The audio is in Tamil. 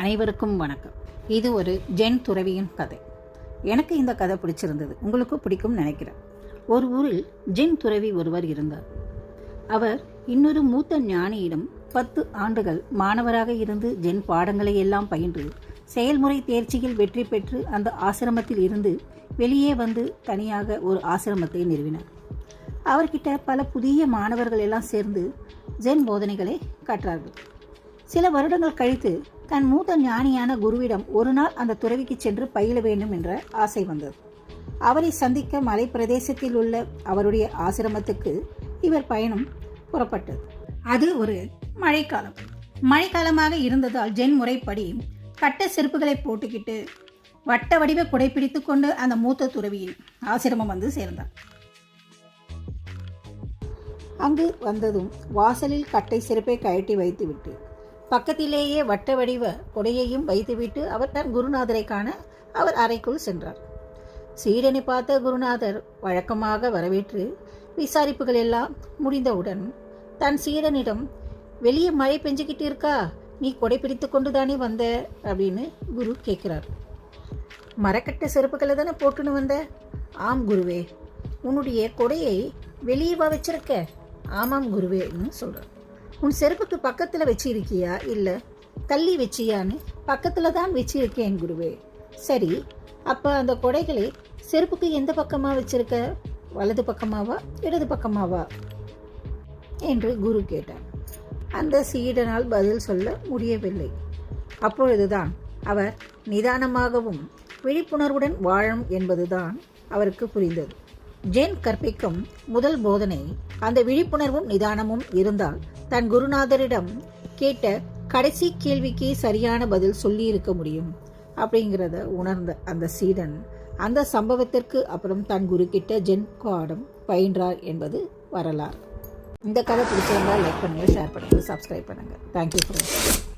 அனைவருக்கும் வணக்கம். இது ஒரு ஜென் துறவியின் கதை. எனக்கு இந்த கதை பிடிச்சிருந்தது. உங்களுக்கு பிடிக்கும் நினைக்கிறேன். ஒரு ஊரில் ஜென் துறவி ஒருவர் இருந்தார். அவர் இன்னொரு மூத்த ஞானியிடம் பத்து ஆண்டுகள் மாணவராக இருந்து ஜென் பாடங்களை எல்லாம் பயின்று செயல்முறை தேர்ச்சியில் வெற்றி பெற்று அந்த ஆசிரமத்தில் இருந்து வெளியே வந்து தனியாக ஒரு ஆசிரமத்தை நிறுவினார். அவர்கிட்ட பல புதிய மாணவர்கள் எல்லாம் சேர்ந்து ஜென் போதனைகளை கற்றார்கள். சில வருடங்கள் கழித்து தன் மூத்த ஞானியான குருவிடம் ஒரு நாள் அந்த துறவிக்கு சென்று பயில வேண்டும் என்ற ஆசை வந்தது. அவரை சந்திக்க மலை பிரதேசத்தில் உள்ள அவருடைய ஆசிரமத்துக்கு இவர் பயணம் புறப்பட்டது. அது ஒரு மழைக்காலம். மழைக்காலமாக இருந்ததால் ஜென் முறைப்படி கட்ட செருப்புகளை போட்டுக்கிட்டு வட்ட வடிவ குடைப்பிடித்து கொண்டு அந்த மூத்த துறவியின் ஆசிரமம் வந்து சேர்ந்தார். அங்கு வந்ததும் வாசலில் கட்டை செருப்பை கழட்டி வைத்துவிட்டு பக்கத்திலேயே வட்ட வடிவ கொடையையும் வைத்துவிட்டு அவர் தன் குருநாதரை காண அவர் அறைக்குள் சென்றார். சீடனை பார்த்த குருநாதர் வழக்கமாக வரவேற்று விசாரிப்புகள் எல்லாம் முடிந்தவுடன் தன் சீடனிடம் வெளியே மழை பெஞ்சுக்கிட்டு இருக்கா? நீ கொடை பிடித்து கொண்டு தானே வந்த? அப்படின்னு குரு கேட்கிறார். மரக்கட்ட செருப்புகளை தானே போட்டுன்னு வந்த? ஆம் குருவே உன்னுடைய கொடையை வெளியே வா வச்சிருக்க. ஆமாம் குருவேன்னு சொல்கிறார் உன் செருப்புக்கு பக்கத்தில் வச்சிருக்கியா? இல்லை தள்ளி வச்சியான்னு பக்கத்தில் தான் வச்சிருக்கேன் குருவே. சரி அப்போ அந்த கொடைகளை செருப்புக்கு எந்த பக்கமாக வச்சிருக்க? வலது பக்கமாவா இடது பக்கமாவா? என்று குரு கேட்டார். அந்த சீடனால் பதில் சொல்ல முடியவில்லை. அப்பொழுதுதான் அவர் நிதானமாகவும் விழிப்புணர்வுடன் வாழும் என்பதுதான் அவருக்கு புரிந்தது. ஜென் கற்பிக்கும் முதல் போதனை அந்த விழிப்புணர்வும் நிதானமும் இருந்தால் தன் குருநாதரிடம் கேட்ட கடைசி கேள்விக்கு சரியான பதில் சொல்லியிருக்க முடியும் அப்படிங்கிறத உணர்ந்த அந்த சீடன் அந்த சம்பவத்திற்கு அப்புறம் தன் குரு கிட்ட ஜென் பாடம் பயின்றார் என்பது வரலாறு. இந்த கதை பிடிச்சிருந்தால் லைக் பண்ணுங்கள் ஷேர் பண்ணுங்கள் சப்ஸ்கிரைப் பண்ணுங்கள் தேங்க்யூ ஃப்ரெண்ட்ஸ்